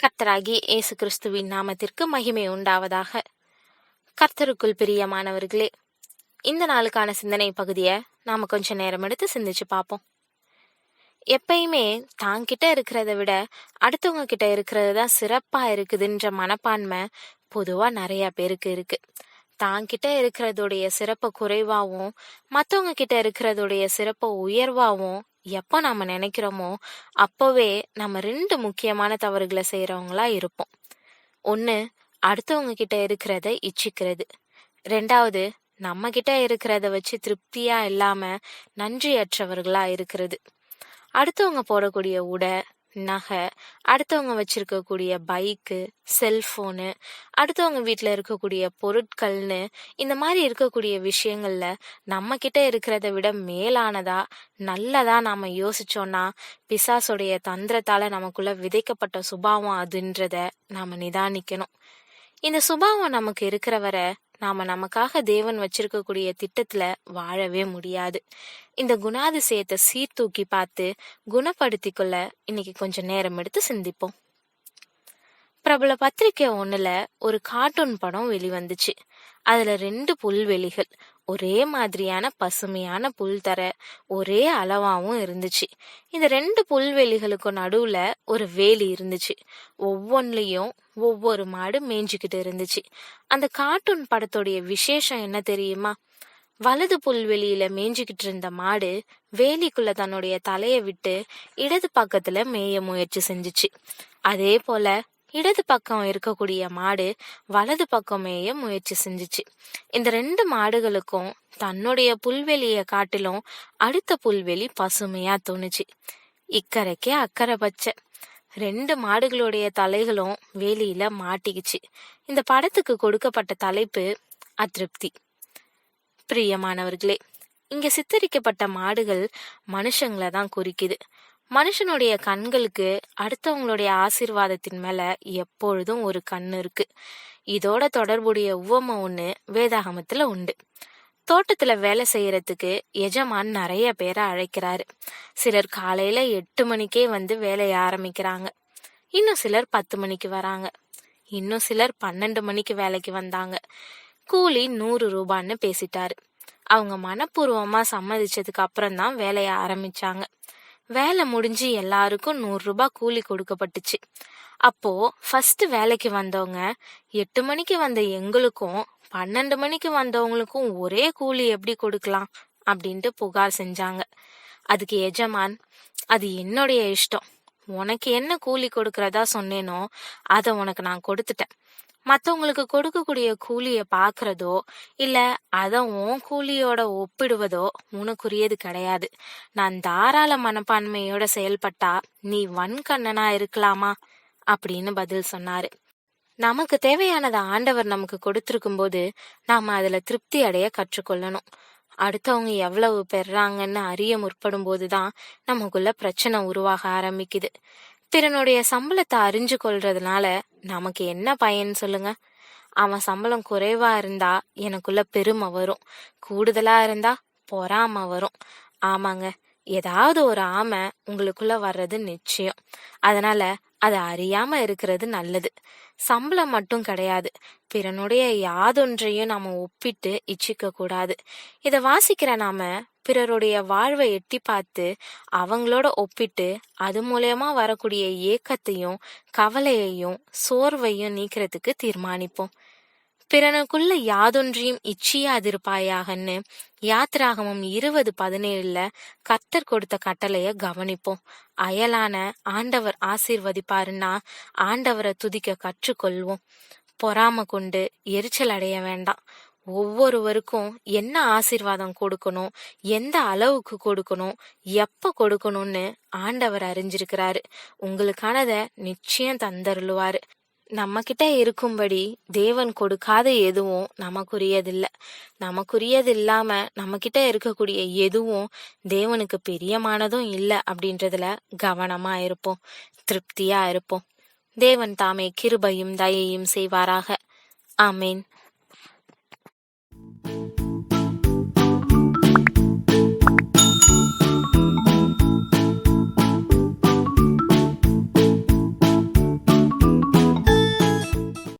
கர்த்தராகி இயேசு கிறிஸ்துவின் நாமத்திற்கு மகிமை உண்டாவதாக. கர்த்தருக்குள் பிரியமானவர்களே இந்த நாளுக்கான சிந்தனை பகுதியை நாம கொஞ்ச நேரம் எடுத்து சிந்திச்சு பார்ப்போம். எப்பயுமே தாங்கிட்ட இருக்கிறத விட அடுத்தவங்க கிட்ட இருக்கிறது தான் சிறப்பா இருக்குதுன்ற மனப்பான்மை பொதுவா நிறைய பேருக்கு இருக்கு. தாங்கிட்ட இருக்கிறதுடைய சிறப்பை குறைவாகவும் மற்றவங்க கிட்ட இருக்கிறதுடைய சிறப்பை உயர்வாகவும் எப்போ நாம் நினைக்கிறோமோ அப்போவே நம்ம ரெண்டு முக்கியமான தவறுகளை செய்கிறவங்களா இருப்போம். ஒன்று அடுத்தவங்க கிட்ட இருக்கிறத இச்சிக்கிறது. ரெண்டாவது நம்ம கிட்ட இருக்கிறத வச்சு திருப்தியா இல்லாம நன்றியற்றவர்களா இருக்கிறது. அடுத்தவங்க போடக்கூடிய உடை நகை அடுத்தவங்க வச்சிருக்கக்கூடிய பைக்கு செல்ஃபோனு அடுத்தவங்க வீட்டில் இருக்கக்கூடிய பொருட்கள்னு இந்த மாதிரி இருக்கக்கூடிய விஷயங்களில் நம்மக்கிட்ட இருக்கிறத விட மேலானதா நல்லதா நாம் யோசிச்சோன்னா பிசாசுடைய தந்திரத்தால் நமக்குள்ளே விதைக்கப்பட்ட சுபாவம் அதுன்றத நாம் நிதானிக்கணும். இந்த சுபாவம் நமக்கு இருக்கிற வரை நாம நமக்காக தேவன் வச்சிருக்கக்கூடிய திட்டத்துல வாழவே முடியாது. இந்த குணாதிசயத்தை சீர்தூக்கி பார்த்து குணப்படுத்தி கொள்ள இன்னைக்கு கொஞ்சம் நேரம் எடுத்து சிந்திப்போம். பிரபல பத்திரிக்கை ஒண்ணுல ஒரு கார்ட்டூன் படம் வெளிவந்துச்சு. அதுல ரெண்டு புல்வெளிகள். ஒரே மாதிரியான பசுமையான புல் தர ஒரே அளவாகவும் இருந்துச்சு. இந்த ரெண்டு புல்வெளிகளுக்கும் நடுவுல ஒரு வேலி இருந்துச்சு. ஒவ்வொன்றிலையும் ஒவ்வொரு மாடு மேய்ஞ்சிக்கிட்டு இருந்துச்சு. அந்த கார்ட்டூன் படத்துடைய விசேஷம் என்ன தெரியுமா? வலது புல்வெளியில மேய்ஞ்சிக்கிட்டு இருந்த மாடு வேலிக்குள்ள தன்னுடைய தலையை விட்டு இடது பக்கத்துல மேய முயற்சி செஞ்சுச்சு. அதே போல இடது பக்கம் இருக்கக்கூடிய மாடு வலது பக்கம் மேய முயற்சி செஞ்சுச்சு. இந்த ரெண்டு மாடுகளுக்கும் தன்னுடைய புல்வெளிய காட்டிலும் அடுத்த புல்வெளி பசுமையா தோணுச்சு. இக்கரைக்கே அக்கறை பச்சை. ரெண்டு மாடுகளுடைய தலைகளும் வேலியில மாட்டிக்கிச்சு. இந்த படத்துக்கு கொடுக்கப்பட்ட தலைப்பு அதிருப்தி. பிரியமானவர்களே இங்க சித்தரிக்கப்பட்ட மாடுகள் மனுஷங்களை தான் குறிக்குது. மனுஷனுடைய கண்களுக்கு அடுத்தவங்களுடைய ஆசீர்வாதத்தின் மேல எப்பொழுதும் ஒரு கண் இருக்கு. இதோட தொடர்புடைய உவமை ஒண்ணு வேதாகமத்துல உண்டு. தோட்டத்துல வேலை செய்யறதுக்கு எஜமான் நிறைய பேரை அழைக்கிறாரு. சிலர் காலையில எட்டு மணிக்கே வந்து வேலையை ஆரம்பிக்கிறாங்க. இன்னும் சிலர் பத்து மணிக்கு வராங்க. இன்னும் சிலர் பன்னெண்டு மணிக்கு வேலைக்கு வந்தாங்க. கூலி நூறு ரூபான்னு பேசிட்டாரு. அவங்க மனப்பூர்வமா சம்மதிச்சதுக்கு அப்புறம் தான் வேலையை ஆரம்பிச்சாங்க. வேலை முடிஞ்சு எல்லாருக்கும் நூறு ரூபாய் கூலி கொடுக்கப்பட்டுச்சு. அப்போ ஃபர்ஸ்ட் வேலைக்கு வந்தவங்க எட்டு மணிக்கு வந்த எங்களுக்கும் பன்னெண்டு மணிக்கு வந்தவங்களுக்கும் ஒரே கூலி எப்படி கொடுக்கலாம்? அப்படின்ட்டு புகார் செஞ்சாங்க. அதுக்கு எஜமான் அது என்னுடைய இஷ்டம். உனக்கு என்ன கூலி கொடுக்கறதா சொன்னேனோ அதை உனக்கு நான் கொடுத்துட்டேன். மற்றவங்களுக்கு கொடுக்கக்கூடிய கூலியை பார்க்கறதோ இல்ல அதை உன் கூலியோட ஒப்பிடுவதோ உனக்குரியது கிடையாது. நான் தாராள மனப்பான்மையோட செயல்பட்டா நீ வன்கண்ணனா இருக்கலாமா? அப்படின்னு பதில் சொன்னாரு. நமக்கு தேவையானதை ஆண்டவர் நமக்கு கொடுத்திருக்கும் போது நாம அதுல திருப்தி அடைய கற்றுக்கொள்ளணும். அடுத்தவங்க எவ்வளவு பெறாங்கன்னு அறிய முற்படும் போதுதான் நமக்குள்ள பிரச்சனை உருவாக ஆரம்பிக்குது. பிறனுடைய சம்பளத்தை அறிஞ்சு கொள்றதுனால நமக்கு என்ன பயன் சொல்லுங்க? அவன் சம்பளம் குறைவா இருந்தா எனக்குள்ள பெருமை வரும். கூடுதலா இருந்தா பொறாம வரும். ஆமாங்க. ஏதாவது ஒரு ஆமை உங்களுக்குள்ள வர்றது நிச்சயம். அதனால அது அறியாம இருக்கிறது நல்லது. சம்பளம் மட்டும் கிடையாது. பிறனுடைய யாதொன்றையும் நாம ஒப்பிட்டு இச்சிக்க கூடாது. இதை வாசிக்கிற நாம பிறருடைய வாழ்வை எட்டி பார்த்து அவங்களோட ஒப்பிட்டு அது மூலயமா வரக்கூடிய ஏக்கத்தையும் கவலையையும் சோர்வையும் நீக்கிறதுக்கு தீர்மானிப்போம். பிறனுக்குள்ள யாதொன்றையும் இச்சியாதிருப்பாயாகன்னு யாத்திராகமும் இருபது பதினேழுல கர்த்தர் கொடுத்த கட்டளைய கவனிப்போம். அயலான ஆண்டவர் ஆசீர்வதிப்பாருன்னா ஆண்டவரை துதிக்க கற்றுக்கொள்வோம். பொறாம கொண்டு எரிச்சல் அடைய வேண்டாம். ஒவ்வொருவருக்கும் என்ன ஆசீர்வாதம் கொடுக்கணும் எந்த அளவுக்கு கொடுக்கணும் எப்ப கொடுக்கணும்னு ஆண்டவர் அறிஞ்சிருக்கிறாரு. உங்களுக்கானதை நிச்சயம் தந்தருளுவாரு. நம்ம கிட்ட இருக்கும்படி தேவன் கொடுக்காத எதுவும் நமக்குரியதில்ல. நமக்குரியது இல்லாம நம்ம கிட்ட இருக்கக்கூடிய எதுவும் தேவனுக்கு பிரியமானதும் இல்லை அப்படின்றதுல கவனமா இருப்போம் திருப்தியா இருப்போம். தேவன் தாமே கிருபையும் தயையும் செய்வாராக. ஆமேன்.